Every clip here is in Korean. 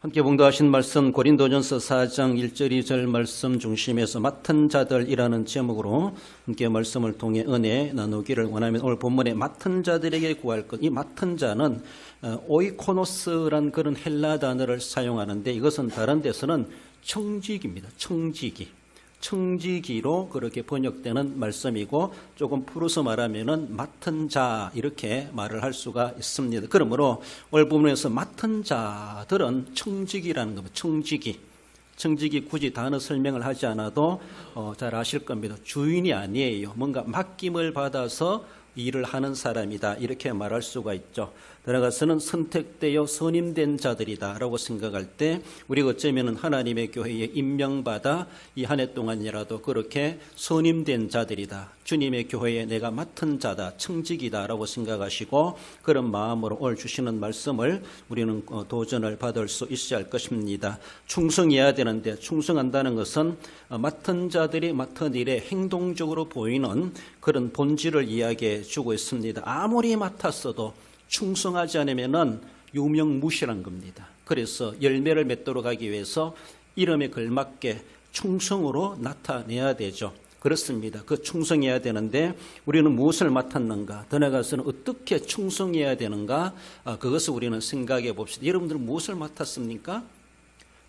함께 봉도하신 말씀 고린도전서 4장 1절 2절 말씀 중심에서 맡은 자들이라는 제목으로 함께 말씀을 통해 은혜 나누기를 원하면 오늘 본문에 맡은 자들에게 구할 것 이 맡은 자는 어, 오이코노스란 그런 헬라 단어를 사용하는데 이것은 다른 데서는 청지기입니다. 청지기. 청지기로 그렇게 번역되는 말씀이고 조금 풀어서 말하면은 맡은 자 이렇게 말을 할 수가 있습니다. 그러므로 오늘 부분에서 맡은 자들은 청지기라는 겁니다. 청지기. 청지기 굳이 단어 설명을 하지 않아도 어, 잘 아실 겁니다. 주인이 아니에요. 뭔가 맡김을 받아서 일을 하는 사람이다. 이렇게 말할 수가 있죠. 들어가서는 선택되어 선임된 자들이다라고 생각할 때 우리가 어쩌면 하나님의 교회에 임명받아 이 한 해 동안이라도 그렇게 선임된 자들이다. 주님의 교회에 내가 맡은 자다, 청직이다라고 생각하시고 그런 마음으로 오늘 주시는 말씀을 우리는 어, 도전을 받을 수 있어야 할 것입니다. 충성해야 되는데 충성한다는 것은 어, 맡은 자들이 맡은 일에 행동적으로 보이는 그런 본질을 이야기해 주고 있습니다. 아무리 맡았어도 충성하지 않으면은 유명무실한 겁니다. 그래서 열매를 맺도록 하기 위해서 이름에 걸맞게 충성으로 나타내야 되죠. 그렇습니다. 그 충성해야 되는데 우리는 무엇을 맡았는가? 더 나아가서는 어떻게 충성해야 되는가? 아, 그것을 우리는 생각해 봅시다. 여러분들은 무엇을 맡았습니까?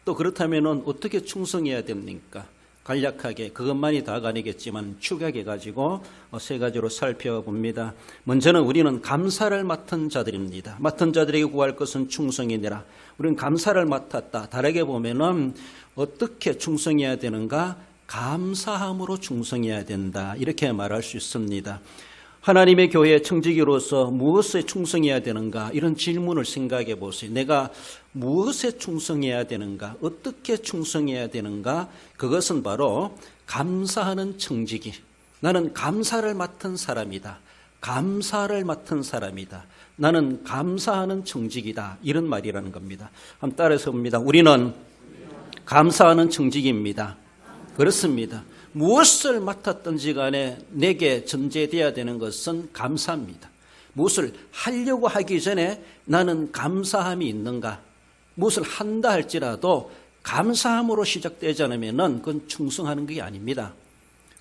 또 그렇다면 어떻게 충성해야 됩니까? 간략하게 그것만이 다가 아니겠지만 축약해 가지고 어, 세 가지로 살펴봅니다. 먼저는 우리는 감사를 맡은 자들입니다. 맡은 자들에게 구할 것은 충성이니라. 우리는 감사를 맡았다. 다르게 보면은 어떻게 충성해야 되는가? 감사함으로 충성해야 된다. 이렇게 말할 수 있습니다. 하나님의 교회 청지기로서 무엇에 충성해야 되는가 이런 질문을 생각해 보세요. 내가 무엇에 충성해야 되는가 어떻게 충성해야 되는가 그것은 바로 감사하는 청지기. 나는 감사를 맡은 사람이다. 감사를 맡은 사람이다. 나는 감사하는 청직이다. 이런 말이라는 겁니다. 한번 따라서 봅니다. 우리는 감사하는 청직입니다. 그렇습니다. 무엇을 맡았든지 간에 내게 전제되어야 되는 것은 감사입니다. 무엇을 하려고 하기 전에 나는 감사함이 있는가? 무엇을 한다 할지라도 감사함으로 시작되지 않으면 그건 충성하는 게 아닙니다.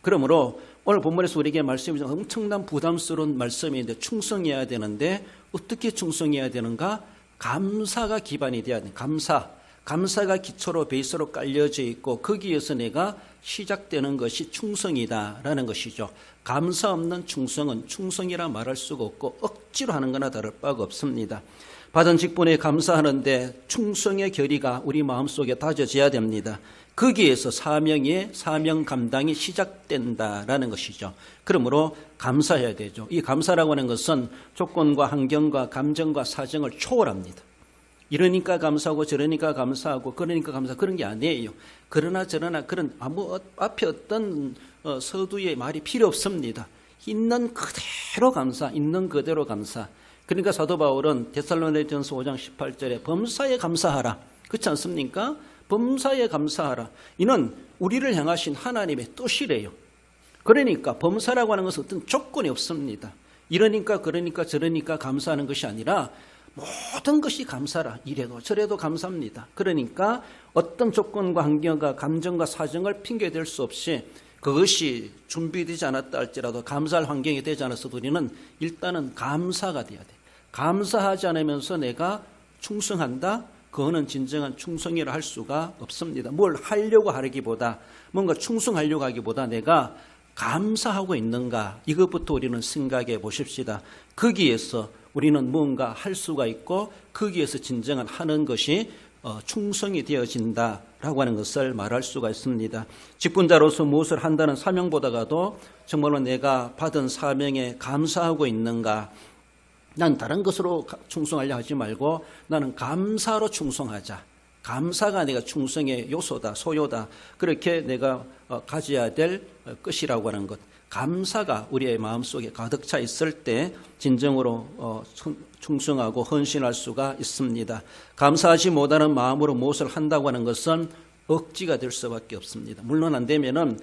그러므로 오늘 본문에서 우리에게 말씀이 엄청난 부담스러운 말씀인데 충성해야 되는데 어떻게 충성해야 되는가? 감사가 기반이 돼야 돼. 감사. 감사가 기초로 베이스로 깔려져 있고 거기에서 내가 시작되는 것이 충성이다라는 것이죠. 감사 없는 충성은 충성이라 말할 수가 없고 억지로 하는 거나 다를 바가 없습니다. 받은 직분에 감사하는데 충성의 결의가 우리 마음속에 다져져야 됩니다. 거기에서 사명의 사명 감당이 시작된다라는 것이죠. 그러므로 감사해야 되죠. 이 감사라고 하는 것은 조건과 환경과 감정과 사정을 초월합니다. 이러니까 감사하고 저러니까 감사하고 그러니까 감사 그런 게 아니에요. 그러나 저러나 그런 아무 앞에 어떤 어, 서두의 말이 필요 없습니다. 있는 그대로 감사, 있는 그대로 감사. 그러니까 사도 바울은 데살로니전서 5장 18절에 범사에 감사하라. 그렇지 않습니까? 범사에 감사하라. 이는 우리를 향하신 하나님의 뜻이래요. 그러니까 범사라고 하는 것은 어떤 조건이 없습니다. 이러니까 그러니까 저러니까 감사하는 것이 아니라 모든 것이 감사라. 이래도 저래도 감사합니다. 그러니까 어떤 조건과 환경과 감정과 사정을 핑계댈 수 없이 그것이 준비되지 않았다 할지라도 감사할 환경이 되지 않았어도 우리는 일단은 감사가 돼야 돼. 감사하지 않으면서 내가 충성한다? 그거는 진정한 충성이라 할 수가 없습니다. 뭘 하려고 하기보다 뭔가 충성하려고 하기보다 내가 감사하고 있는가 이것부터 우리는 생각해 보십시다. 거기에서 우리는 뭔가 할 수가 있고 거기에서 진정한 하는 것이 어, 충성이 되어진다라고 하는 것을 말할 수가 있습니다. 직분자로서 무엇을 한다는 사명보다가도 정말로 내가 받은 사명에 감사하고 있는가 난 다른 것으로 충성하려 하지 말고 나는 감사로 충성하자. 감사가 내가 충성의 요소다, 소요다. 그렇게 내가 어, 가져야 될 것이라고 하는 것. 감사가 우리의 마음속에 가득 차 있을 때 진정으로 어, 충성하고 헌신할 수가 있습니다. 감사하지 못하는 마음으로 무엇을 한다고 하는 것은 억지가 될 수밖에 없습니다. 물론 안 되면은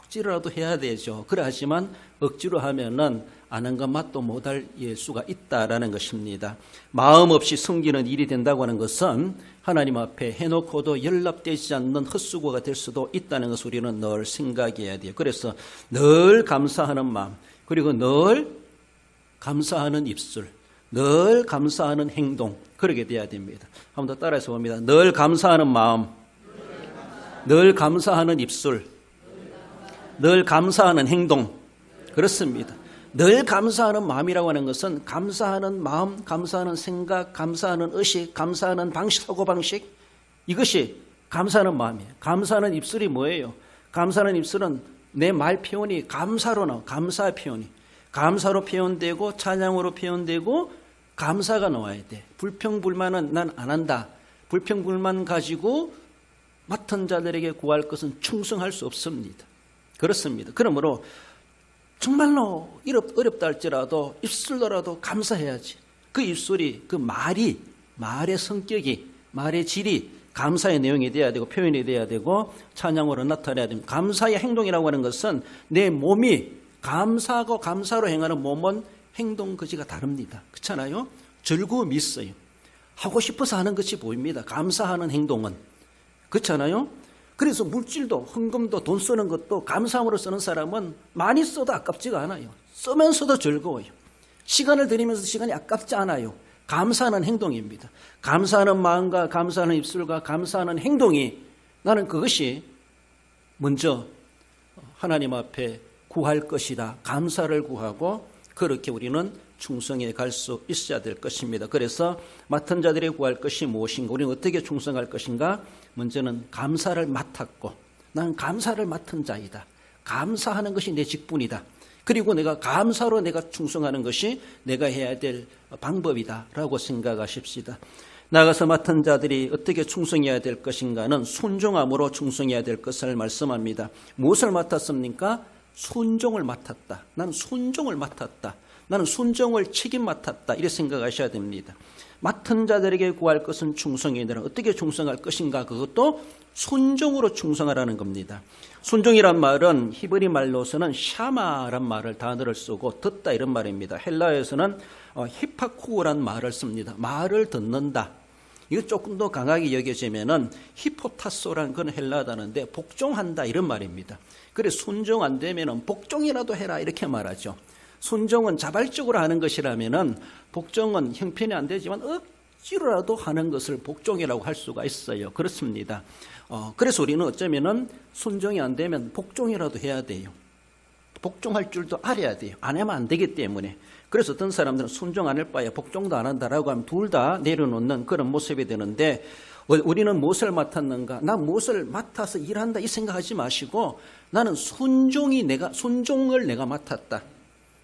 억지로라도 해야 되죠. 그래 하지만 억지로 하면은 아는 것 맛도 못할 수가 있다라는 것입니다. 마음 없이 숨기는 일이 된다고 하는 것은 하나님 앞에 해놓고도 연락되지 않는 헛수고가 될 수도 있다는 것을 우리는 늘 생각해야 돼요. 그래서 늘 감사하는 마음, 그리고 늘 감사하는 입술, 늘 감사하는 행동, 그러게 돼야 됩니다. 한 번 더 따라해서 봅니다. 늘 감사하는 마음, 늘 감사하는 입술, 늘 감사하는 행동. 그렇습니다. 늘 감사하는 마음이라고 하는 것은 감사하는 마음, 감사하는 생각, 감사하는 의식, 감사하는 방식, 사고방식. 이것이 감사하는 마음이에요. 감사하는 입술이 뭐예요? 감사하는 입술은 내 말 표현이 감사로 나와, 감사 표현이. 감사로 표현되고 찬양으로 표현되고 감사가 나와야 돼. 불평 불만은 난 안 한다. 불평 불만 가지고 맡은 자들에게 구할 것은 충성할 수 없습니다. 그렇습니다. 그러므로 정말로 어렵다 할지라도 입술로라도 감사해야지. 그 입술이, 그 말이, 말의 성격이, 말의 질이 감사의 내용이 돼야 되고 표현이 돼야 되고 찬양으로 나타내야 됩니다. 감사의 행동이라고 하는 것은 내 몸이 감사하고 감사로 행하는 몸은 행동 거지가 다릅니다. 그렇잖아요? 즐거움이 있어요. 하고 싶어서 하는 것이 보입니다. 감사하는 행동은. 그렇잖아요? 그래서 물질도 헌금도 돈 쓰는 것도 감사함으로 쓰는 사람은 많이 써도 아깝지가 않아요. 쓰면서도 즐거워요. 시간을 들이면서 시간이 아깝지 않아요. 감사하는 행동입니다. 감사하는 마음과 감사하는 입술과 감사하는 행동이 나는 그것이 먼저 하나님 앞에 구할 것이다. 감사를 구하고 그렇게 우리는 충성에 갈수 있어야 될 것입니다. 그래서 맡은 자들이 구할 것이 무엇인가? 우리는 어떻게 충성할 것인가? 먼저는 감사를 맡았고 나는 감사를 맡은 자이다. 감사하는 것이 내 직분이다. 그리고 내가 감사로 내가 충성하는 것이 내가 해야 될 방법이다라고 생각하십시다. 나가서 맡은 자들이 어떻게 충성해야 될 것인가는 순종함으로 충성해야 될 것을 말씀합니다. 무엇을 맡았습니까? 순종을 맡았다. 나는 순종을 맡았다. 나는 순종을 책임 맡았다. 이렇게 생각하셔야 됩니다. 맡은 자들에게 구할 것은 충성이니라. 어떻게 충성할 것인가? 그것도 순종으로 충성하라는 겁니다. 순종이란 말은 히브리 말로서는 샤마란 말을 단어를 쓰고 듣다 이런 말입니다. 헬라에서는 어, 히파쿠란 말을 씁니다. 말을 듣는다. 이거 조금 더 강하게 여겨지면은 히포타소라는 건 헬라 단어인데 복종한다 이런 말입니다. 그래 순종 안 되면은 복종이라도 해라 이렇게 말하죠. 순종은 자발적으로 하는 것이라면은 복종은 형편이 안 되지만 억지로라도 하는 것을 복종이라고 할 수가 있어요. 그렇습니다. 어, 그래서 우리는 어쩌면은 순종이 안 되면 복종이라도 해야 돼요. 복종할 줄도 알아야 돼요. 안 하면 안 되기 때문에. 그래서 어떤 사람들은 순종 안 할 바에 복종도 안 한다라고 하면 둘 다 내려놓는 그런 모습이 되는데 우리는 무엇을 맡았는가? 나 무엇을 맡아서 일한다 이 생각하지 마시고 나는 순종이 내가 순종을 내가 맡았다.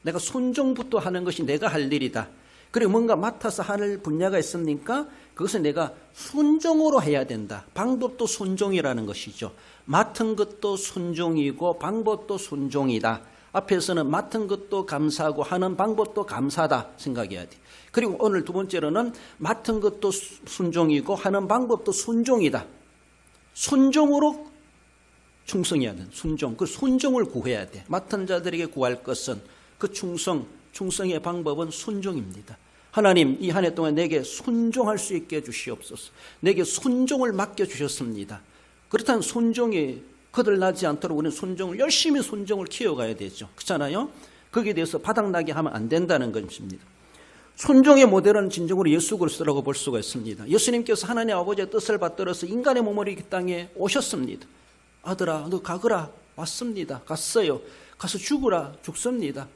내가 순종부터 하는 것이 내가 할 일이다. 그리고 뭔가 맡아서 할 분야가 있습니까? 그것은 내가 순종으로 해야 된다. 방법도 순종이라는 것이죠. 맡은 것도 순종이고 방법도 순종이다. 앞에서는 맡은 것도 감사하고 하는 방법도 감사다 생각해야 돼. 그리고 오늘 두 번째로는 맡은 것도 순종이고 하는 방법도 순종이다. 순종으로 충성해야 돼. 순종. 그 순종을 구해야 돼. 맡은 자들에게 구할 것은 그 충성, 충성의 방법은 순종입니다. 하나님 이 한 해 동안 내게 순종할 수 있게 해주시옵소서. 내게 순종을 맡겨 주셨습니다. 그렇다면 순종이 거들나지 않도록 우리는 순종을 열심히 순종을 키워가야 되죠. 그렇잖아요. 거기에 대해서 바닥나게 하면 안 된다는 것입니다. 순종의 모델은 진정으로 예수 그리스도라고 볼 수가 있습니다. 예수님께서 하나님 아버지의 뜻을 받들어서 인간의 몸을 이 땅에 오셨습니다. 아들아, 너 가거라. 왔습니다. 갔어요. 가서 죽으라. 죽습니다.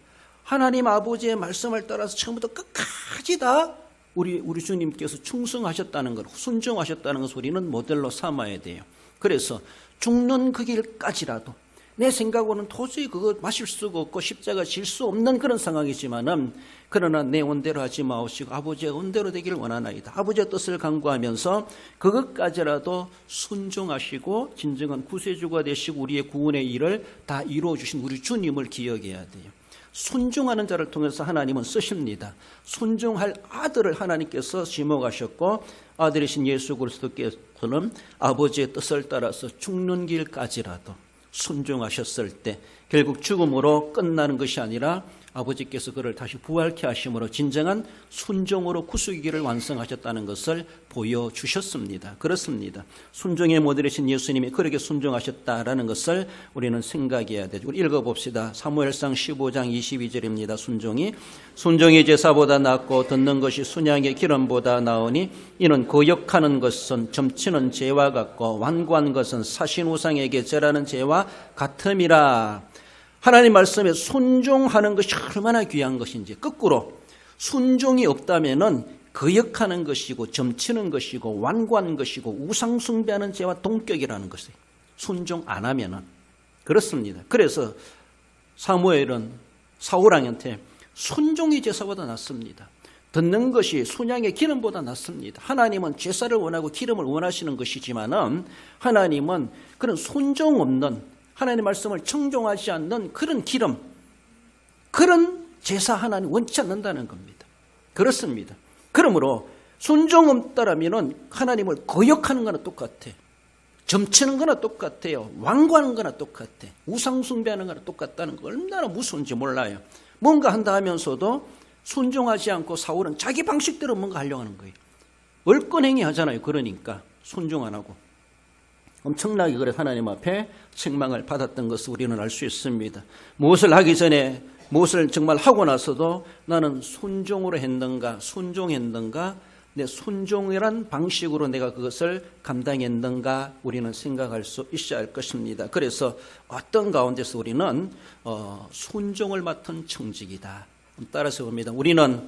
하나님 아버지의 말씀을 따라서 처음부터 끝까지 다 우리, 우리 주님께서 충성하셨다는 것, 순종하셨다는 것을 우리는 모델로 삼아야 돼요. 그래서 죽는 그 길까지라도 내 생각으로는 도저히 그거 마실 수가 없고 십자가 질 수 없는 그런 상황이지만은 그러나 내 원대로 하지 마옵시고 아버지의 원대로 되기를 원하나이다. 아버지의 뜻을 강구하면서 그것까지라도 순종하시고 진정한 구세주가 되시고 우리의 구원의 일을 다 이루어 주신 우리 주님을 기억해야 돼요. 순종하는 자를 통해서 하나님은 쓰십니다. 순종할 아들을 하나님께서 지목하셨고 아들이신 예수 그리스도께서는 아버지의 뜻을 따라서 죽는 길까지라도 순종하셨을 때 결국 죽음으로 끝나는 것이 아니라 아버지께서 그를 다시 부활케 하심으로 진정한 순종으로 구속기를 완성하셨다는 것을 보여주셨습니다. 그렇습니다. 순종의 모델이신 예수님이 그렇게 순종하셨다라는 것을 우리는 생각해야 되죠. 읽어봅시다. 사무엘상 15장 22절입니다. 순종이 순종이 제사보다 낫고 듣는 것이 순양의 기름보다 나으니 이는 거역하는 것은 점치는 죄와 같고 완고한 것은 사신 우상에게 절하는 죄와 같음이라. 하나님 말씀에 순종하는 것이 얼마나 귀한 것인지 거꾸로 순종이 없다면은 거역하는 것이고 점치는 것이고 완고한 것이고 우상 숭배하는 죄와 동격이라는 것이 순종 안 하면은 그렇습니다. 그래서 사무엘은 사울 왕한테 순종이 제사보다 낫습니다. 듣는 것이 순양의 기름보다 낫습니다. 하나님은 제사를 원하고 기름을 원하시는 것이지만은 하나님은 그런 순종 없는 하나님 말씀을 청종하지 않는 그런 기름, 그런 제사 하나님 원치 않는다는 겁니다. 그렇습니다. 그러므로 순종 없다라면은 하나님을 거역하는 거나 똑같아. 점치는 거나 똑같아요. 완고하는 거나 똑같아. 우상 숭배하는 거나 똑같다는 거 얼마나 무서운지 몰라요. 뭔가 한다 하면서도 순종하지 않고 사울은 자기 방식대로 뭔가 하려고 하는 거예요. 얼건행위 하잖아요. 그러니까 순종 안 하고. 엄청나게 그래 하나님 앞에 책망을 받았던 것을 우리는 알 수 있습니다. 무엇을 하기 전에 무엇을 정말 하고 나서도 나는 순종으로 했는가 순종했는가 내 순종이란 방식으로 내가 그것을 감당했는가 우리는 생각할 수 있어야 할 것입니다. 그래서 어떤 가운데서 우리는 어, 순종을 맡은 청직이다. 따라서 봅니다. 우리는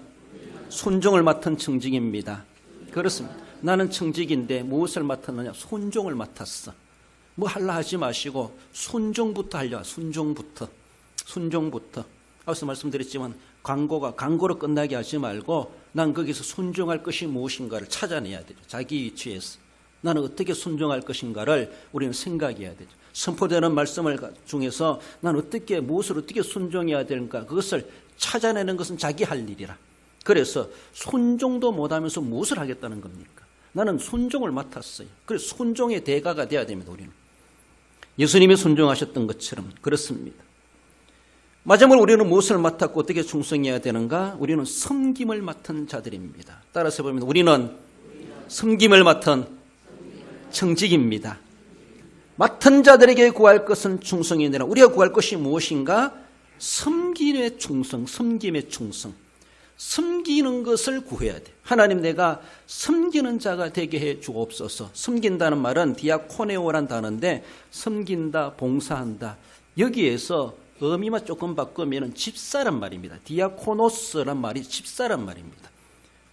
순종을 맡은 청직입니다. 그렇습니다. 나는 청직인데 무엇을 맡았느냐? 순종을 맡았어. 뭐 할라 하지 마시고 순종부터 하려. 순종부터. 순종부터. 앞서 말씀드렸지만 광고가 광고로 끝나게 하지 말고 난 거기서 순종할 것이 무엇인가를 찾아내야 되죠. 자기 위치에서. 나는 어떻게 순종할 것인가를 우리는 생각해야 되죠. 선포되는 말씀을 중에서 난 어떻게 무엇을 어떻게 순종해야 되는가 그것을 찾아내는 것은 자기 할 일이라. 그래서 순종도 못하면서 무엇을 하겠다는 겁니까? 나는 순종을 맡았어요. 그래서 순종의 대가가 돼야 됩니다. 우리는 예수님이 순종하셨던 것처럼 그렇습니다. 마지막으로 우리는 무엇을 맡았고 어떻게 충성해야 되는가? 우리는 섬김을 맡은 자들입니다. 따라서 보면 우리는 섬김을 맡은 청직입니다. 맡은 자들에게 구할 것은 충성이 아니라 우리가 구할 것이 무엇인가? 섬김의 충성, 섬김의 충성. 섬기는 것을 구해야 돼. 하나님 내가 섬기는 자가 되게 해 주옵소서. 섬긴다는 말은 디아코네오란 단어인데 섬긴다, 봉사한다. 여기에서 의미만 조금 바꾸면 집사란 말입니다. 디아코노스란 말이 집사란 말입니다.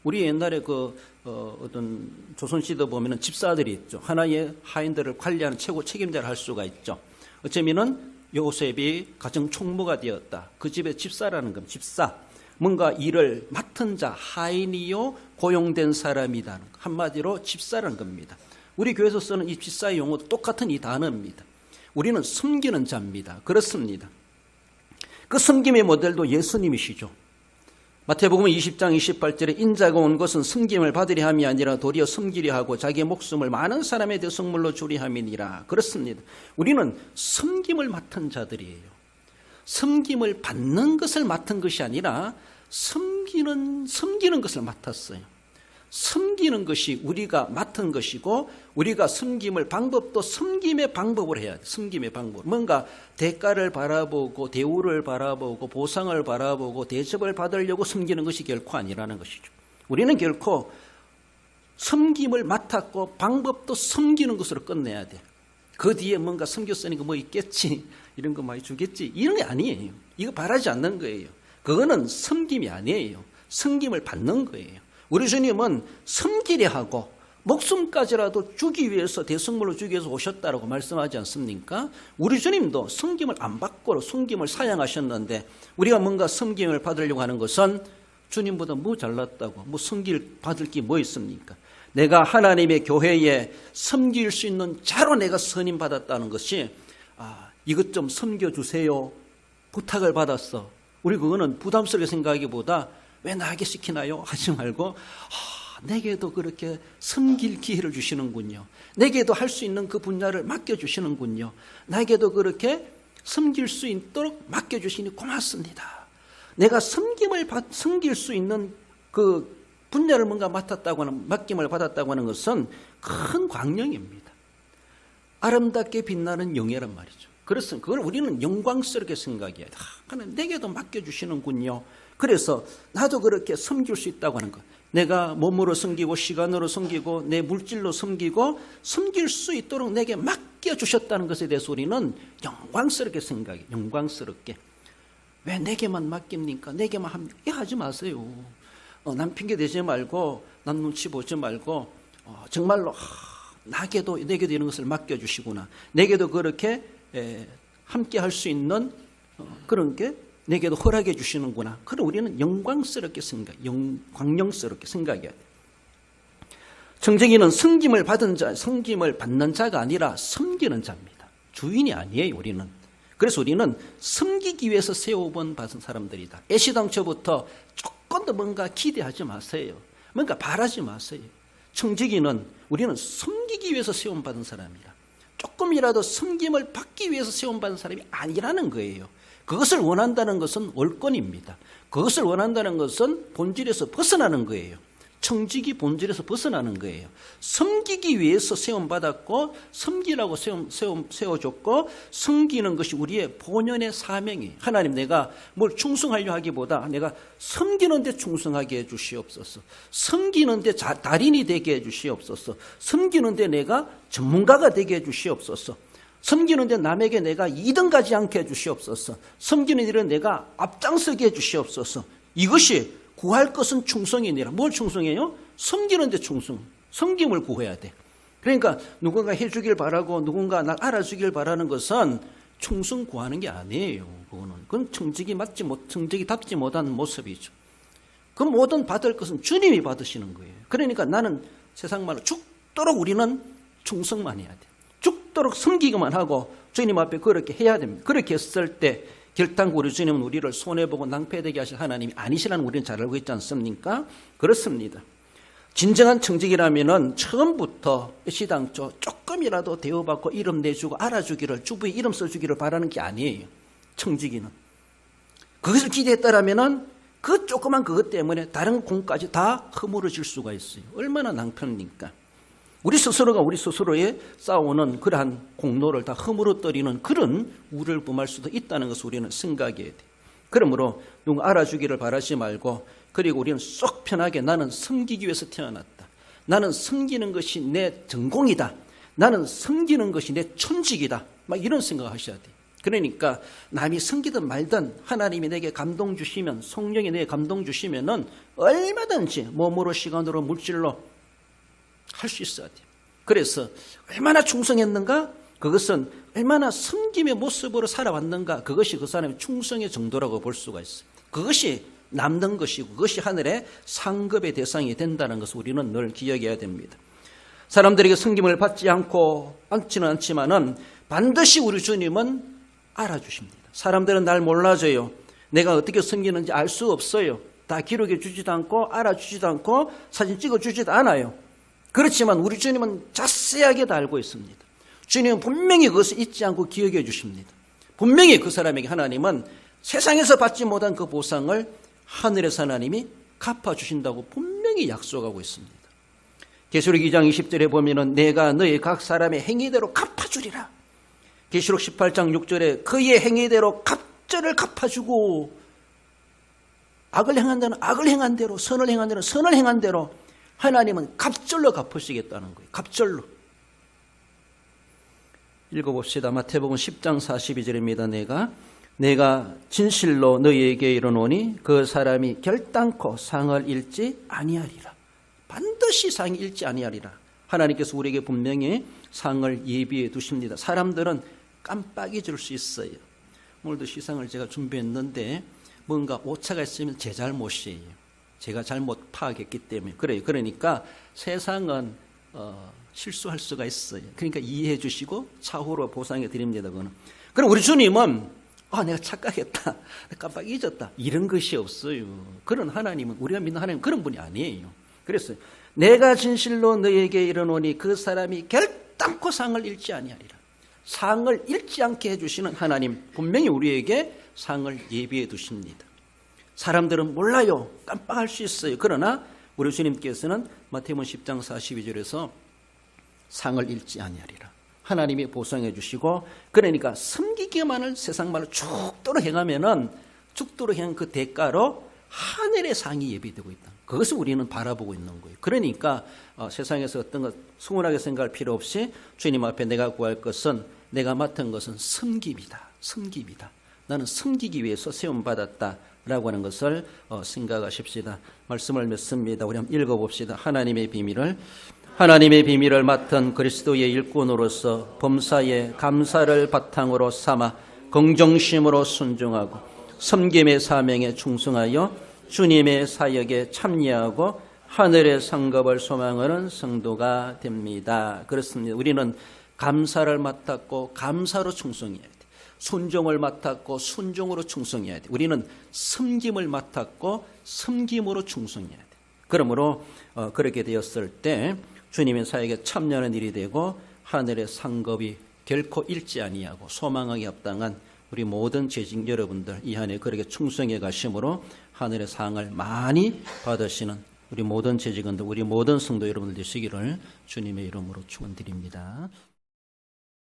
우리 옛날에 그 어, 어떤 조선시대 보면은 집사들이 있죠. 하나의 하인들을 관리하는 최고 책임자를 할 수가 있죠. 어쩌면은 요셉이 가정 총무가 되었다. 그 집의 집사라는 겁니다. 집사. 뭔가 일을 맡은 자, 하인이요, 고용된 사람이다. 한마디로 집사라는 겁니다. 우리 교회에서 쓰는 이 집사의 용어도 똑같은 이 단어입니다. 우리는 섬기는 자입니다. 그렇습니다. 그 섬김의 모델도 예수님이시죠. 마태복음 20장 28절에 인자가 온 것은 섬김을 받으려 함이 아니라 도리어 섬기려 하고 자기의 목숨을 많은 사람의 대성물로 주리 함이니라. 그렇습니다. 우리는 섬김을 맡은 자들이에요. 섬김을 받는 것을 맡은 것이 아니라 섬기는 섬기는 것을 맡았어요. 섬기는 것이 우리가 맡은 것이고 우리가 섬김을 방법도 섬김의 방법을 해야 돼. 섬김의 방법. 뭔가 대가를 바라보고 대우를 바라보고 보상을 바라보고 대접을 받으려고 섬기는 것이 결코 아니라는 것이죠. 우리는 결코 섬김을 맡았고 방법도 섬기는 것으로 끝내야 돼. 그 뒤에 뭔가 섬겼으니까 뭐 있겠지. 이런 거 많이 주겠지. 이런 게 아니에요. 이거 바라지 않는 거예요. 그거는 섬김이 아니에요. 섬김을 받는 거예요. 우리 주님은 섬기려 하고 목숨까지라도 주기 위해서 대성물로 주기 위해서 오셨다라고 말씀하지 않습니까? 우리 주님도 섬김을 안 받고 섬김을 사양하셨는데 우리가 뭔가 섬김을 받으려고 하는 것은 주님보다 뭐 잘났다고 뭐 섬길 받을 게 뭐 있습니까? 내가 하나님의 교회에 섬길 수 있는 자로 내가 선임 받았다는 것이 아, 이것 좀 섬겨 주세요. 부탁을 받았어. 우리 그거는 부담스럽게 생각하기보다 왜 나에게 시키나요? 하지 말고 아, 내게도 그렇게 섬길 기회를 주시는군요. 내게도 할 수 있는 그 분야를 맡겨 주시는군요. 나에게도 그렇게 섬길 수 있도록 맡겨 주시니 고맙습니다. 내가 섬김을 받, 섬길 수 있는 그 분야를 뭔가 맡았다고 하는, 맡김을 받았다고 하는 것은 큰 광명입니다. 아름답게 빛나는 영예란 말이죠. 그래서 그걸 우리는 영광스럽게 생각해야 돼. 아, 하나님 내게도 맡겨주시는군요. 그래서 나도 그렇게 섬길 수 있다고 하는 것. 내가 몸으로 섬기고 시간으로 섬기고 내 물질로 섬기고 섬길 수 있도록 내게 맡겨주셨다는 것에 대해서 우리는 영광스럽게 생각해. 영광스럽게. 왜 내게만 맡깁니까? 내게만 합니까? 이 하지 마세요. 어, 남 핑계 대지 말고 남 눈치 보지 말고 어, 정말로 하, 나게도 내게도 이런 것을 맡겨주시구나. 내게도 그렇게 에, 함께 할 수 있는 어, 그런 게 내게도 허락해 주시는구나. 그럼 우리는 영광스럽게 생각, 영, 광영스럽게 생각해야 돼. 청정이는 성김을 받은 자, 성김을 받는 자가 아니라 섬기는 자입니다. 주인이 아니에요, 우리는. 그래서 우리는 섬기기 위해서 세워본 받은 사람들이다. 애시당초부터 조금 더 뭔가 기대하지 마세요. 뭔가 바라지 마세요. 청지기는 우리는 섬기기 위해서 세움받은 사람이라. 조금이라도 섬김을 받기 위해서 세움받은 사람이 아니라는 거예요. 그것을 원한다는 것은 월권입니다. 그것을 원한다는 것은 본질에서 벗어나는 거예요. 청지기 본질에서 벗어나는 거예요. 섬기기 위해서 세움받았고, 섬기라고 세움, 세움, 세워줬고, 섬기는 것이 우리의 본연의 사명이에요. 하나님 내가 뭘 충성하려 하기보다 내가 섬기는데 충성하게 해 주시옵소서. 섬기는데 자, 달인이 되게 해 주시옵소서. 섬기는데 내가 전문가가 되게 해 주시옵소서. 섬기는데 남에게 내가 2등 가지 않게 해 주시옵소서. 섬기는 일은 내가 앞장서게 해 주시옵소서. 이것이 구할 것은 충성이니라. 뭘 충성해요? 섬기는 데 충성. 섬김을 구해야 돼. 그러니까 누군가 해주길 바라고 누군가 날 알아주길 바라는 것은 충성 구하는 게 아니에요. 그거는 그건 청직이 맞지 못, 청직이 답지 못한 모습이죠. 그 모든 받을 것은 주님이 받으시는 거예요. 그러니까 나는 세상 말로 죽도록 우리는 충성만 해야 돼. 죽도록 섬기기만 하고 주님 앞에 그렇게 해야 됩니다. 그렇게 했을 때 결단코 우리 주님은 우리를 손해보고 낭패되게 하실 하나님이 아니시라는 우리는 잘 알고 있지 않습니까? 그렇습니다. 진정한 청직이라면은 처음부터 시당초 조금이라도 대우받고 이름 내주고 알아주기를 주부의 이름 써주기를 바라는 게 아니에요. 청직이는 그것을 기대했다라면은 그 조그만 그것 때문에 다른 공까지 다 허물어질 수가 있어요. 얼마나 낭패입니까? 우리 스스로가 우리 스스로에 싸우는 그러한 공로를 다 허물어뜨리는 그런 우를 범할 수도 있다는 것을 우리는 생각해야 돼. 그러므로 누구 알아주기를 바라지 말고 그리고 우리는 쏙 편하게 나는 섬기기 위해서 태어났다. 나는 섬기는 것이 내 전공이다. 나는 섬기는 것이 내 천직이다. 막 이런 생각하셔야 돼. 그러니까 남이 섬기든 말든 하나님이 내게 감동 주시면 성령이 내게 감동 주시면은 얼마든지 몸으로 시간으로 물질로 할 수 있어야 돼요. 그래서 얼마나 충성했는가? 그것은 얼마나 섬김의 모습으로 살아왔는가? 그것이 그 사람의 충성의 정도라고 볼 수가 있어요. 그것이 남는 것이고 그것이 하늘의 상급의 대상이 된다는 것을 우리는 늘 기억해야 됩니다. 사람들에게 섬김을 받지 않고 않지는 않지만은 반드시 우리 주님은 알아주십니다. 사람들은 날 몰라줘요. 내가 어떻게 섬기는지 알 수 없어요. 다 기록해 주지도 않고 알아주지도 않고 사진 찍어 주지도 않아요. 그렇지만 우리 주님은 자세하게 다 알고 있습니다. 주님은 분명히 그것을 잊지 않고 기억해 주십니다. 분명히 그 사람에게 하나님은 세상에서 받지 못한 그 보상을 하늘에서 하나님이 갚아주신다고 분명히 약속하고 있습니다. 계시록 2장 20절에 보면은 내가 너희 각 사람의 행위대로 갚아주리라. 계시록 18장 6절에 그의 행위대로 갑절을 갚아주고 악을 행한 대로 악을 행한 대로 선을 행한 대로 선을 행한 대로 하나님은 갑절로 갚으시겠다는 거예요. 갑절로. 읽어봅시다. 마태복음 10장 42절입니다. 내가 내가 진실로 너희에게 이르노니 그 사람이 결단코 상을 잃지 아니하리라. 반드시 상이 잃지 아니하리라. 하나님께서 우리에게 분명히 상을 예비해 두십니다. 사람들은 깜빡이 줄 수 있어요. 오늘도 시상을 제가 준비했는데 뭔가 오차가 있으면 제 잘못이에요. 제가 잘못 파악했기 때문에 그래요. 그러니까 세상은 어, 실수할 수가 있어요. 그러니까 이해해 주시고 차후로 보상해 드립니다. 그거는. 그럼 우리 주님은 아 내가 착각했다, 깜빡 잊었다 이런 것이 없어요. 그런 하나님은 우리가 믿는 하나님 은 그런 분이 아니에요. 그래서 내가 진실로 너에게 이르노니 그 사람이 결단코 상을 잃지 아니하리라. 상을 잃지 않게 해주시는 하나님 분명히 우리에게 상을 예비해 두십니다. 사람들은 몰라요. 깜빡할 수 있어요. 그러나 우리 주님께서는 마태복음 10장 42절에서 상을 잃지 아니하리라. 하나님이 보상해 주시고 그러니까 섬기기만을 세상 말로 죽도록 행하면은 죽도록 행한 그 대가로 하늘의 상이 예비되고 있다. 그것을 우리는 바라보고 있는 거예요. 그러니까 어, 세상에서 어떤 것 수문하게 생각할 필요 없이 주님 앞에 내가 구할 것은 내가 맡은 것은 섬김이다. 섬김이다. 나는 섬기기 위해서 세움 받았다 라고 하는 것을 어, 생각하십시다. 말씀을 맺습니다. 우리 한번 읽어봅시다. 하나님의 비밀을 하나님의 비밀을 맡은 그리스도의 일꾼으로서 범사에 감사를 바탕으로 삼아 긍정심으로 순종하고 섬김의 사명에 충성하여 주님의 사역에 참여하고 하늘의 상급을 소망하는 성도가 됩니다. 그렇습니다. 우리는 감사를 맡았고 감사로 충성해야 돼. 순종을 맡았고 순종으로 충성해야 돼. 우리는 섬김을 맡았고 섬김으로 충성해야 돼. 그러므로 어, 그렇게 되었을 때 주님의 사역에 참여하는 일이 되고 하늘의 상급이 결코 잃지 아니하고 소망하기 합당한 우리 모든 재직 여러분들 이 한해 그렇게 충성해 가심으로 하늘의 상을 많이 받으시는 우리 모든 재직원들 우리 모든 성도 여러분들 되시기를 주님의 이름으로 축원드립니다.